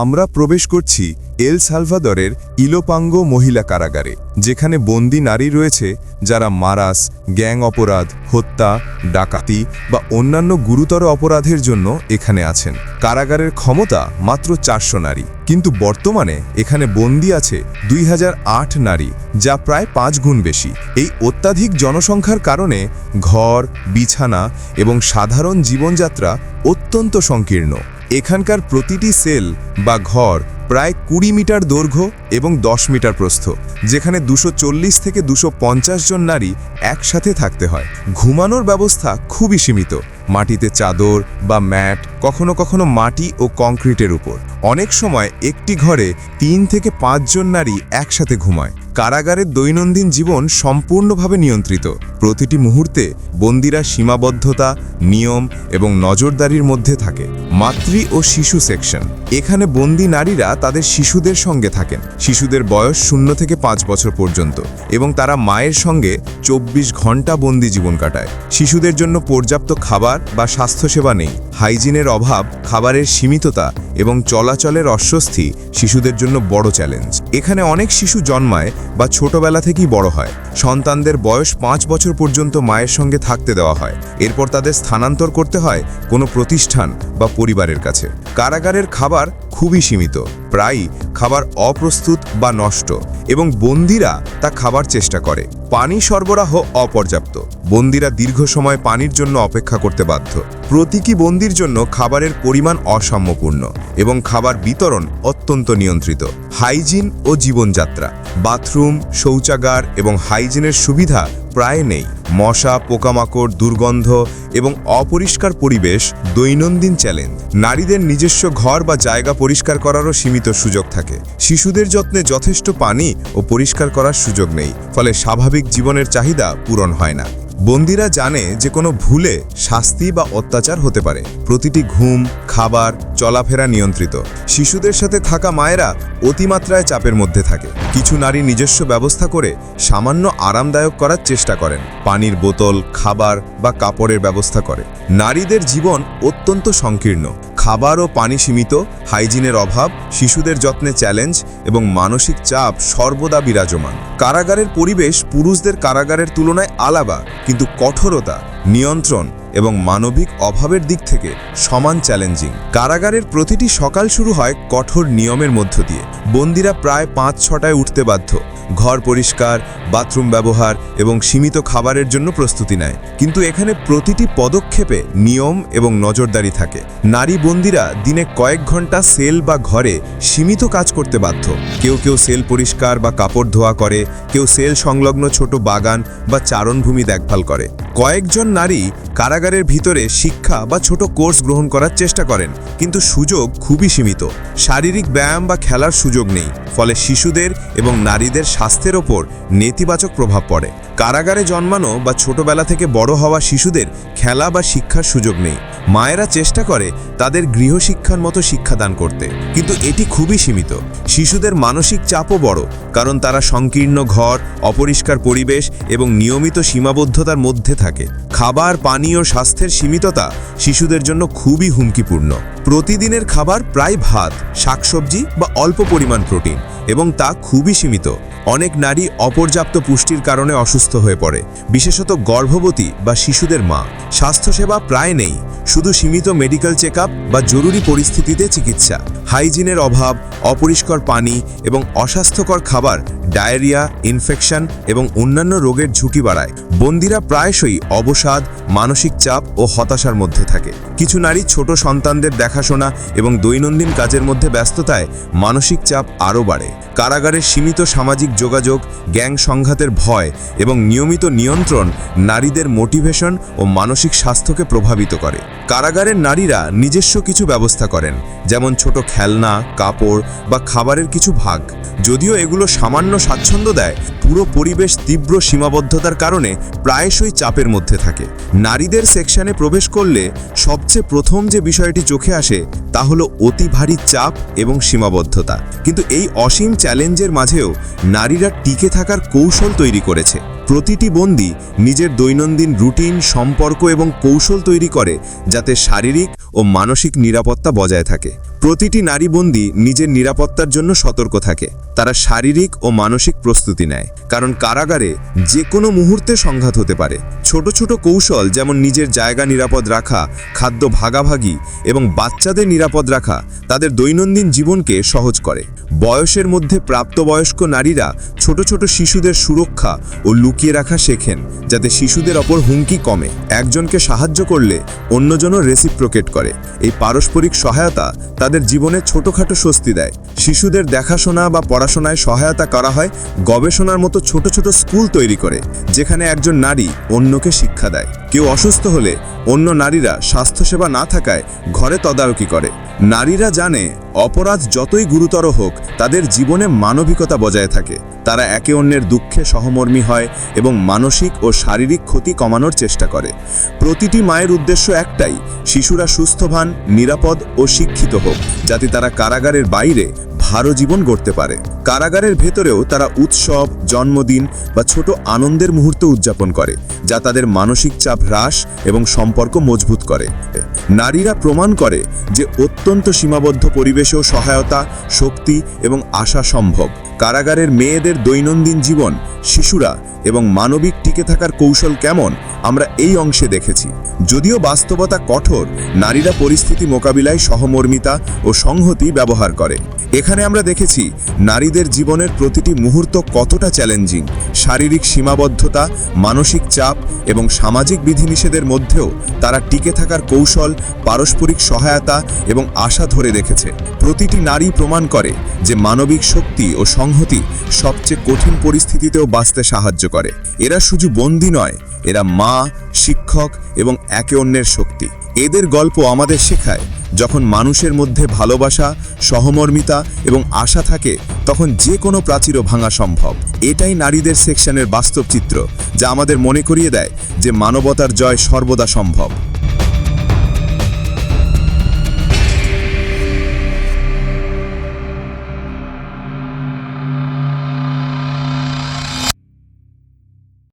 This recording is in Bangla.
আমরা প্রবেশ করছি এল সালভাদরের ইলোপাঙ্গো মহিলা কারাগারে, যেখানে বন্দি নারী রয়েছে যারা মারাস, গ্যাং অপরাধ, হত্যা, ডাকাতি বা অন্যান্য গুরুতর অপরাধের জন্য এখানে আছেন। কারাগারের ক্ষমতা মাত্র চারশো নারী, কিন্তু বর্তমানে এখানে বন্দি আছে দুই হাজার আট নারী, যা প্রায় পাঁচ গুণ বেশি। এই অত্যাধিক জনসংখ্যার কারণে ঘর, বিছানা এবং সাধারণ জীবনযাত্রা অত্যন্ত সংকীর্ণ। এখানকার প্রতিটি সেল বা ঘর প্রায় কুড়ি মিটার দৈর্ঘ্য এবং দশ মিটার প্রস্থ, যেখানে দুশো থেকে দুশো জন নারী একসাথে থাকতে হয়। ঘুমানোর ব্যবস্থা খুবই সীমিত, মাটিতে চাদর বা ম্যাট, কখনো কখনো মাটি ও কংক্রিটের উপর। অনেক সময় একটি ঘরে তিন থেকে পাঁচজন নারী একসাথে ঘুমায়। কারাগারের দৈনন্দিন জীবন সম্পূর্ণভাবে নিয়ন্ত্রিত। প্রতিটি মুহূর্তে বন্দিরা সীমাবদ্ধতা, নিয়ম এবং নজরদারির মধ্যে থাকে। মাতৃ ও শিশু সেকশন। এখানে বন্দি নারীরা তাদের শিশুদের সঙ্গে থাকেন। শিশুদের বয়স শূন্য থেকে পাঁচ বছর পর্যন্ত এবং তারা মায়ের সঙ্গে চব্বিশ ঘণ্টা বন্দি জীবন কাটায়। শিশুদের জন্য পর্যাপ্ত খাবার বা স্বাস্থ্যসেবা নেই। হাইজিনের অভাব খাবারের সীমিততা এবং চলাচলের অস্বস্তি শিশুদের জন্য বড় চ্যালেঞ্জ। এখানে অনেক শিশু জন্মায় বা ছোটবেলা থেকেই বড় হয়। সন্তানদের বয়স পাঁচ বছর পর্যন্ত মায়ের সঙ্গে থাকতে দেওয়া হয়। এরপর তাদের স্থানান্তর করতে হয় কোনো প্রতিষ্ঠান বা পরিবারের কাছে। কারাগারের খাবার খুবই সীমিত, প্রায়ই খাবার অপ্রস্তুত বা নষ্ট, এবং বন্দিরা তা খাবার চেষ্টা করে। পানি সরবরাহ অপর্যাপ্ত, বন্দিরা দীর্ঘ সময় পানির জন্য অপেক্ষা করতে বাধ্য। প্রতীকী বন্দির জন্য খাবারের পরিমাণ অসাম্যপূর্ণ এবং খাবার বিতরণ অত্যন্ত নিয়ন্ত্রিত। হাইজিন ও জীবনযাত্রা, বাথরুম, শৌচাগার এবং হাইজিনের সুবিধা প্রায় নেই। মশা, পোকামাকড়, দুর্গন্ধ এবং অপরিষ্কার পরিবেশ দৈনন্দিন চ্যালেঞ্জ। নারীদের নিজস্ব ঘর বা জায়গা পরিষ্কার করারও সীমিত সুযোগ থাকে। শিশুদের যত্নে যথেষ্ট পানি ও পরিষ্কার করার সুযোগ নেই, ফলে স্বাভাবিক জীবনের চাহিদা পূরণ হয় না। বন্দিরা জানে যে কোনো ভুলে শাস্তি বা অত্যাচার হতে পারে। প্রতিটি ঘুম খাবার চলাফেরা নিয়ন্ত্রিত। শিশুদের সাথে থাকা মায়েরা অতিমাত্রায় চাপের মধ্যে থাকে। কিছু নারী নিজস্ব ব্যবস্থা করে সামান্য আরামদায়ক করার চেষ্টা করেন। পানির বোতল, খাবার বা কাপড়ের ব্যবস্থা করে। নারীদের জীবন অত্যন্ত সংকীর্ণ। খাবার ও পানি সীমিত, হাইজিনের অভাব, শিশুদের যত্নে চ্যালেঞ্জ এবং মানসিক চাপ সর্বদা বিরাজমান। কারাগারের পরিবেশ পুরুষদের কারাগারের তুলনায় আলাদা, কিন্তু কঠোরতা, নিয়ন্ত্রণ এবং মানবিক অভাবের দিক থেকে সমান চ্যালেঞ্জিং। কারাগারের প্রতিটি সকাল শুরু হয় কঠোর নিয়মের মধ্য দিয়ে। বন্দিরা প্রায় পাঁচ ছটায় উঠতে বাধ্য। ঘর পরিষ্কার, বাথরুম ব্যবহার এবং সীমিত খাবারের জন্য প্রস্তুতি নেয়। কিন্তু এখানে প্রতিটি পদক্ষেপে নিয়ম এবং নজরদারি থাকে। নারী বন্দিরা দিনে কয়েক ঘণ্টা সেল বা ঘরে সীমিত কাজ করতে বাধ্য। কেউ কেউ সেল পরিষ্কার বা কাপড় ধোয়া করে, কেউ সেল সংলগ্ন ছোট বাগান বা চারণভূমি দেখভাল করে। কয়েকজন নারী কারাগারের ভিতরে শিক্ষা বা ছোট কোর্স গ্রহণ করার চেষ্টা করেন, কিন্তু সুযোগ খুবই সীমিত। শারীরিক ব্যায়াম বা খেলার সুযোগ নেই, ফলে শিশুদের এবং নারীদের স্বাস্থ্যের ওপর নেতিবাচক প্রভাব পড়ে। কারাগারে জন্মানো বা ছোটবেলা থেকে বড় হওয়া শিশুদের খেলা বা শিক্ষার সুযোগ নেই। মায়েরা চেষ্টা করে তাদের গৃহশিক্ষার মতো শিক্ষাদান করতে, কিন্তু এটি খুবই সীমিত। শিশুদের মানসিক চাপও বড়, কারণ তারা সংকীর্ণ ঘর, অপরিষ্কার পরিবেশ এবং নিয়মিত সীমাবদ্ধতার মধ্যে থাকে। খাবার, পানি ও স্বাস্থ্যের সীমিততা শিশুদের জন্য খুবই হুমকিপূর্ণ। প্রতিদিনের খাবার প্রায় ভাত, শাকসবজি বা অল্প পরিমাণ প্রোটিন এবং তা খুবই সীমিত। অনেক নারী অপর্যাপ্ত পুষ্টির কারণে অসুস্থ হয়ে পড়ে। বিশেষত গর্ভবতী বা শিশুদের মা। স্বাস্থ্যসেবা প্রায় নেই। শুধু সীমিত মেডিকেল চেক বা জরুরি পরিস্থিতিতে চিকিৎসা। হাইজিনের অভাব, অপরিষ্কার পানি এবং অস্বাস্থ্যকর খাবার ডায়রিয়া, ইনফেকশন এবং অন্যান্য রোগের ঝুঁকি বাড়ায়। বন্দিরা প্রায়শই অবসাদ, মানসিক চাপ ও হতাশার মধ্যে থাকে। কিছু নারী ছোট সন্তানদের দেখাশোনা এবং দৈনন্দিন কাজের মধ্যে ব্যস্ততায় মানসিক চাপ আরও বাড়ে। কারাগারের সীমিত সামাজিক যোগাযোগ, গ্যাং সংঘাতের ভয় এবং নিয়মিত নিয়ন্ত্রণ নারীদের মোটিভেশন ও মানসিক স্বাস্থ্যকে প্রভাবিত করে। কারাগারের নারীরা নিজস্ব কিছু ব্যবস্থা করেন, যেমন ছোট খেলনা, কাপড় বা খাবারের কিছু ভাগ। যদিও এগুলো সামান্য স্বাচ্ছন্দ্য দেয়, পুরো পরিবেশ তীব্র সীমাবদ্ধতার কারণে প্রায়শই চাপের মধ্যে থাকে। নারীদের সেকশনে প্রবেশ করলে সবচেয়ে প্রথম যে বিষয়টি চোখে আসে তা হলো অতি ভারী চাপ এবং সীমাবদ্ধতা। কিন্তু এই অসীম চ্যালেঞ্জের মাঝেও নারীরা টিকে থাকার কৌশল তৈরি করেছে। প্রতিটি বন্দি নিজের দৈনন্দিন রুটিন, সম্পর্ক এবং কৌশল তৈরি করে যাতে শারীরিক ও মানসিক নিরাপত্তা বজায় থাকে। প্রতিটি নারী বন্দী নিজের নিরাপত্তার জন্য সতর্ক থাকে। তারা শারীরিক ও মানসিক প্রস্তুতি নেয়, কারণ কারাগারে যে কোনো মুহূর্তে সংঘাত হতে পারে। ছোট ছোট কৌশল যেমন নিজের জায়গা নিরাপদ রাখা, খাদ্য ভাগাভাগি এবং বাচ্চাদের নিরাপদ রাখা তাদের দৈনন্দিন জীবনকে সহজ করে। বয়সের মধ্যে প্রাপ্তবয়স্ক নারীরা ছোট ছোট শিশুদের সুরক্ষা ও লুকিয়ে রাখা শেখেন, যাতে শিশুদের ওপর হুমকি কমে। একজনকে সাহায্য করলে অন্যজনও রেসিপ্রোকেট করে। এই পারস্পরিক সহায়তা তাদের জীবনে ছোটখাটো স্বস্তি দেয়। শিশুদের দেখাশোনা বা পড়াশোনায় সহায়তা করা হয় গবেষণার মতো ছোট ছোট স্কুল তৈরি করে, যেখানে একজন নারী অন্যকে শিক্ষা দেয়। কেউ অসুস্থ হলে অন্য নারীরা স্বাস্থ্যসেবা না থাকায় ঘরে তদারকি করে। নারীরা জানে, অপরাধ যতই গুরুতর হোক, তাদের জীবনে মানবিকতা বজায় থাকে। তারা একে অন্যের দুঃখে সহমর্মী হয় এবং মানসিক ও শারীরিক ক্ষতি কমানোর চেষ্টা করে। প্রতিটি মায়ের উদ্দেশ্য একটাই, শিশুরা সুস্থবান নিরাপদ ও শিক্ষিত হোক, যাতে তারা কারাগারের বাইরে ভালো জীবন গড়তে পারে। কারাগারের ভেতরেও তারা উৎসব, জন্মদিন বা ছোট আনন্দের মুহূর্ত উদযাপন করে, যা তাদের মানসিক চাপ হ্রাস এবং সম্পর্ক মজবুত করে। নারীরা প্রমাণ করে যে অত্যন্ত সীমাবদ্ধ পরিবেশেও সহায়তা, শক্তি এবং আশা সম্ভব। কারাগারের মেয়েদের দৈনন্দিন জীবন, শিশুরা এবং মানবিক টিকে থাকার কৌশল কেমন, আমরা এই অংশে দেখেছি। যদিও বাস্তবতা কঠোর, নারীরা পরিস্থিতি মোকাবিলায় সহমর্মিতা ও সংহতি ব্যবহার করে। এখানে আমরা দেখেছি, নারীদের জীবনের প্রতিটি মুহূর্ত কতটা চ্যালেঞ্জিং। শারীরিক সীমাবদ্ধতা, মানসিক চাপ এবং সামাজিক বিধিনিষেধের মধ্যেও তারা টিকে থাকার কৌশল, পারস্পরিক সহায়তা এবং আশা ধরে রেখেছে। প্রতিটি নারী প্রমাণ করে যে মানবিক শক্তি ও সংহতি সবচেয়ে কঠিন পরিস্থিতিতেও বাঁচতে সাহায্য করে। এরা শুধু বন্দী নয়, এরা মা, শিক্ষক এবং একে অন্যের শক্তি। এদের গল্প আমাদের শেখায়, যখন মানুষের মধ্যে ভালোবাসা, সহমর্মিতা এবং আশা থাকে, তখন যে কোনো প্রাচীরও ভাঙা সম্ভব। এটাই নারীদের সেকশনের বাস্তব চিত্র, যা আমাদের মনে করিয়ে দেয় যে মানবতার জয় সর্বদা সম্ভব।